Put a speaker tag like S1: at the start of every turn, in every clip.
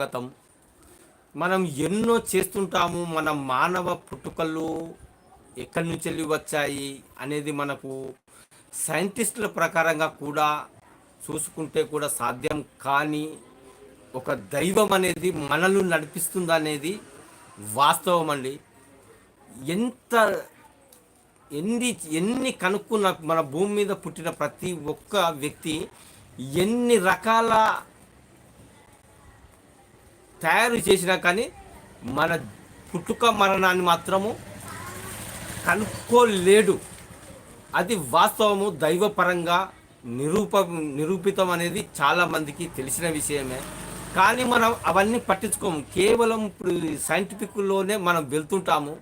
S1: స్వాగతం. మనం ఎన్నో చేస్తుంటాము మన మానవ పుట్టుకలు ఎక్కడి నుంచి వెళ్ళి వచ్చాయి అనేది మనకు సైంటిస్టుల ప్రకారంగా కూడా చూసుకుంటే కూడా సాధ్యం కానీ ఒక దైవం అనేది మనల్ని నడిపిస్తుంది అనేది వాస్తవం అండి. ఎంత ఎన్ని ఎన్ని కనుక్కున్న మన భూమి మీద పుట్టిన ప్రతి ఒక్క వ్యక్తి ఎన్ని రకాల తయారు చేసినా కానీ మన పుట్టుక మరణాన్ని మాత్రము కనుక్కోలేడు. అది వాస్తవము దైవపరంగా నిరూప నిరూపితం అనేది చాలామందికి తెలిసిన విషయమే. కానీ మనం అవన్నీ పట్టించుకోము. కేవలం ఇప్పుడు సైంటిఫిక్లోనే మనం వెళ్తుంటాము.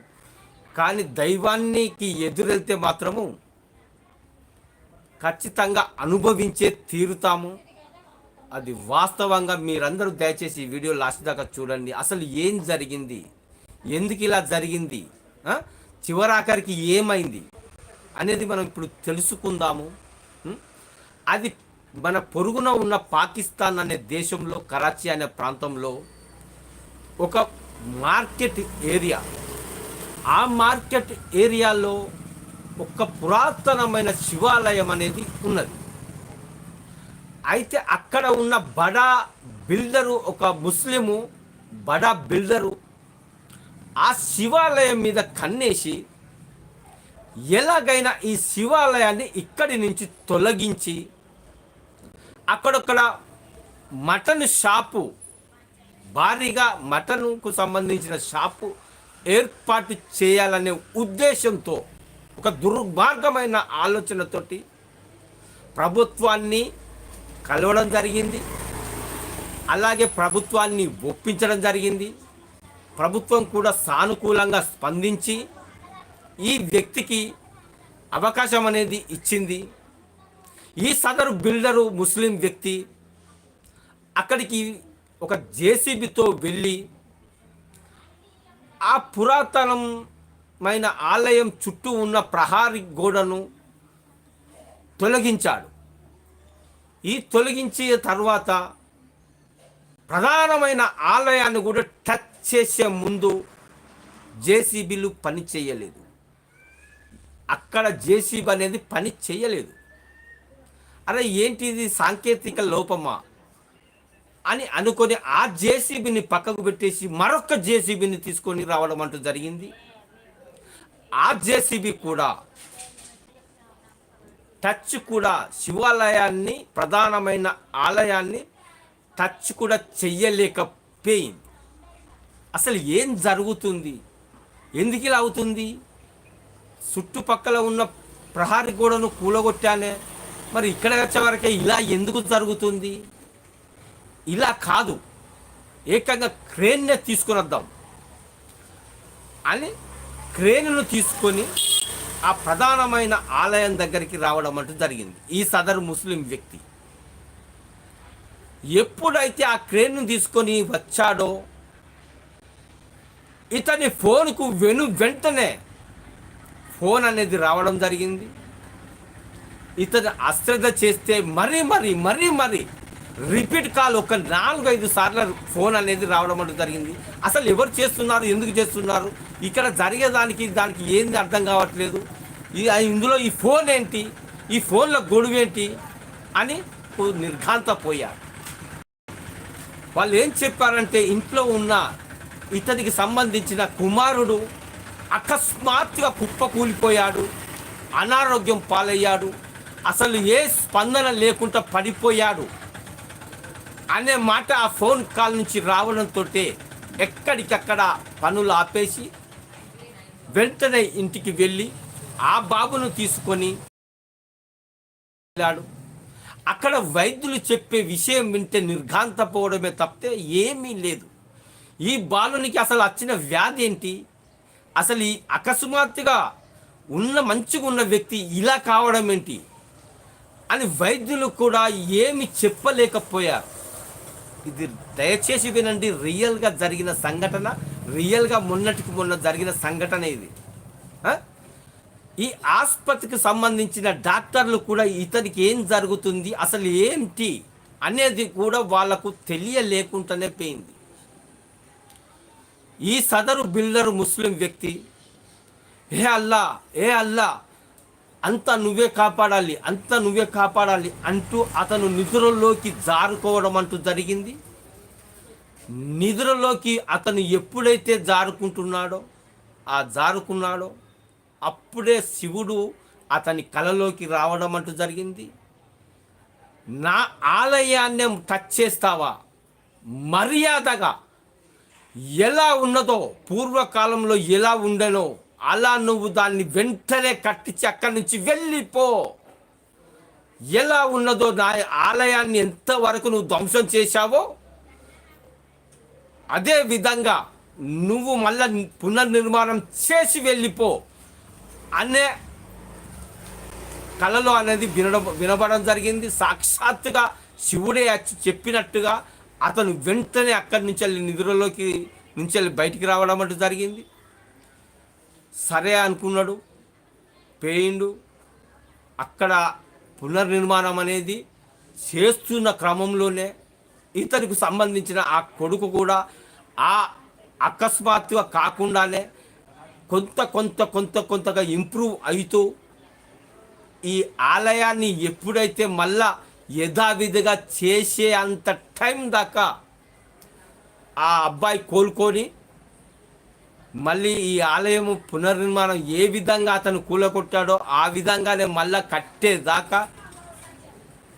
S1: కానీ దైవానికి ఎదురెళ్తే మాత్రము ఖచ్చితంగా అనుభవించే తీరుతాము. అది వాస్తవంగా మీరందరూ దయచేసి ఈ వీడియో లాస్ట్ దాకా చూడండి. అసలు ఏం జరిగింది? ఎందుకు ఇలా జరిగింది? చివరాఖరికి ఏమైంది? అనేది మనం ఇప్పుడు తెలుసుకుందాము. అది మన పొరుగున ఉన్న పాకిస్తాన్ అనే దేశంలో కరాచీ అనే ప్రాంతంలో ఒక మార్కెట్ ఏరియా. ఆ మార్కెట్ ఏరియాలో ఒక పురాతనమైన శివాలయం అనేది ఉన్నది. అయితే అక్కడ ఉన్న బడా బిల్డరు ఒక ముస్లిము బడా బిల్డరు ఆ శివాలయం మీద కన్నేసి ఎలాగైనా ఈ శివాలయాన్ని ఇక్కడి నుంచి తొలగించి అక్కడొక్కడ మటన్ షాపు భారీగా మటన్కు సంబంధించిన షాపు ఏర్పాటు చేయాలనే ఉద్దేశంతో ఒక దుర్మార్గమైన ఆలోచనతోటి ప్రభుత్వాన్ని కలవడం జరిగింది. అలాగే ప్రభుత్వాన్ని ఒప్పించడం జరిగింది. ప్రభుత్వం కూడా సానుకూలంగా స్పందించి ఈ వ్యక్తికి అవకాశం అనేది ఇచ్చింది. ఈ సదరు బిల్డరు ముస్లిం వ్యక్తి అక్కడికి ఒక జేసీబీతో వెళ్ళి ఆ పురాతనమైన ఆలయం చుట్టూ ఉన్న ప్రహారీ గోడను తొలగించాడు. ఈ తొలగించిన తర్వాత ప్రధానమైన ఆలయాన్ని కూడా టచ్ చేసే ముందు జేసీబీలు పని చేయలేదు. అక్కడ జేసీబీ అనేది పని చేయలేదు. అరే ఏంటి ఇది సాంకేతిక లోపమా అని అనుకొని ఆ జేసీబీని పక్కకు పెట్టేసి మరొక జేసీబీని తీసుకొని రావడం అంటూ జరిగింది. ఆ జేసీబీ కూడా టచ్ కూడా శివాలయాన్ని ప్రధానమైన ఆలయాన్ని టచ్ కూడా చెయ్యలేకపోయింది. అసలు ఏం జరుగుతుంది? ఎందుకు ఇలా అవుతుంది? చుట్టుపక్కల ఉన్న ప్రహారీ గోడను కూలగొట్టానే మరి ఇక్కడ వచ్చేవరకే ఇలా ఎందుకు జరుగుతుంది? ఇలా కాదు. ఏకంగా క్రేన్నే తీసుకుని వద్దాం అని క్రేన్ను తీసుకొని ఆ ప్రధానమైన ఆలయం దగ్గరికి రావడం అంటూ జరిగింది. ఈ సదరు ముస్లిం వ్యక్తి. ఎప్పుడైతే ఆ క్రేన్ను తీసుకొని వచ్చాడో ఇతని ఫోన్కు వెను వెంటనే ఫోన్ అనేది రావడం జరిగింది. ఇతను అశ్రద్ధ చేస్తే మరీ మరీ మరీ మరీ రిపీట్ కాల్ ఒక నాలుగు ఐదు సార్లు ఫోన్ అనేది రావడం అనేది జరిగింది. అసలు ఎవరు చేస్తున్నారు? ఎందుకు చేస్తున్నారు? ఇక్కడ జరిగేదానికి దానికి ఏంది అర్థం కావట్లేదు. ఈ- ఇందులో ఈ ఫోన్ ఏంటి? ఈ ఫోన్లో గొడవ ఏంటి? అని నిర్ఘాంతపోయారు వాళ్ళు ఏం చెప్పారంటే ఇంట్లో ఉన్న ఇతనికి సంబంధించిన కుమారుడు అకస్మాత్తుగా కుప్ప కూలిపోయాడు అనారోగ్యం పాలయ్యాడు అసలు ఏ స్పందన లేకుండా పడిపోయాడు. అనే మాట ఆ ఫోన్ కాల్ నుంచి రావడంతో ఎక్కడికక్కడ పనులు ఆపేసి వెంటనే ఇంటికి వెళ్ళి ఆ బాబును తీసుకొని వెళ్ళాడు. అక్కడ వైద్యులు చెప్పే విషయం వింటే నిర్ఘాంతపోవడమే తప్పితే ఏమీ లేదు. ఈ బాలునికి అసలు వచ్చిన వ్యాధి ఏంటి? అసలు ఈ అకస్మాత్తుగా ఉన్న మంచిగా ఉన్న వ్యక్తి ఇలా కావడం ఏంటి? అని వైద్యులు కూడా ఏమి చెప్పలేకపోయారు. ఇది దయచేసి వినండి రియల్గా జరిగిన సంఘటన రియల్గా మొన్నటికి మొన్న జరిగిన సంఘటన ఇది. ఈ ఆసుపత్రికి సంబంధించిన డాక్టర్లు కూడా ఇతనికి ఏం జరుగుతుంది అసలు ఏంటి అనేది కూడా వాళ్ళకు తెలియలేకుండానే పోయింది. ఈ సదరు బిల్డర్ ముస్లిం వ్యక్తి ఏ అల్లా ఏ అల్లా అంతా నువ్వే కాపాడాలి అంతా నువ్వే కాపాడాలి అంటూ అతను నిద్రలోకి జారుకోవడం అంటూ జరిగింది. నిద్రలోకి అతను ఎప్పుడైతే జారుకుంటున్నాడో ఆ జారుకున్నాడో అప్పుడే శివుడు అతని కలలోకి రావడం అంటూ జరిగింది. నా ఆలయాన్ని టచ్ చేస్తావా? మర్యాదగా ఎలా ఉన్నదో పూర్వకాలంలో ఎలా ఉండనో అలా నువ్వు దాన్ని వెంటనే కట్టించి అక్కడి నుంచి వెళ్ళిపో. ఎలా ఉన్నదో నా ఆలయాన్ని ఎంతవరకు నువ్వు ధ్వంసం చేశావో అదే విధంగా నువ్వు మళ్ళా పునర్నిర్మాణం చేసి వెళ్ళిపో అనే కళలో అనేది వినడం వినబడడం జరిగింది. సాక్షాత్తుగా శివుడే చెప్పినట్టుగా అతను వెంటనే అక్కడి నుంచి వెళ్ళి నిధులలోకి నుంచి వెళ్ళి బయటికి రావడం అంటూ జరిగింది. సరే అనుకున్నాడు పేయిండు అక్కడ పునర్నిర్మాణం అనేది చేస్తున్న క్రమంలోనే ఇతనికి సంబంధించిన ఆ కొడుకు కూడా ఆ అకస్మాత్తుగా కాకుండానే కొంత కొంత కొంత కొంతగా ఇంప్రూవ్ అవుతూ ఈ ఆలయాన్ని ఎప్పుడైతే మళ్ళా యథావిధిగా చేసే అంత టైం దాకా ఆ అబ్బాయి కోలుకొని మళ్ళీ ఈ ఆలయము పునర్నిర్మాణం ఏ విధంగా అతను కూలగొట్టాడో ఆ విధంగానే మళ్ళా కట్టేదాకా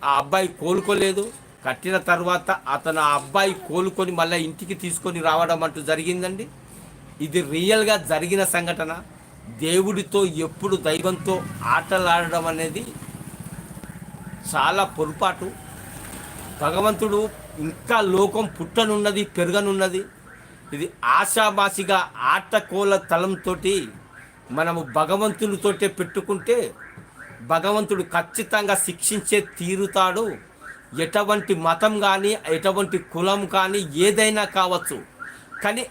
S1: ఆ అబ్బాయి కోలుకోలేదు. కట్టిన తర్వాత అతను ఆ అబ్బాయి కోలుకొని మళ్ళీ ఇంటికి తీసుకొని రావడం అంటూ జరిగిందండి. ఇది రియల్గా జరిగిన సంఘటన. దేవుడితో ఎప్పుడు దైవంతో ఆటలాడడం అనేది చాలా పొరపాటు. భగవంతుడు ఇంకా లోకం పుట్టనున్నది పెరగనున్నది. ఇది ఆశామాసిగా ఆటకోల తలంతో మనము భగవంతునితోటే పెట్టుకుంటే భగవంతుడు ఖచ్చితంగా శిక్షించే తీరుతాడు. ఎటువంటి మతం కానీ ఎటువంటి కులం కానీ ఏదైనా కావచ్చు. కానీ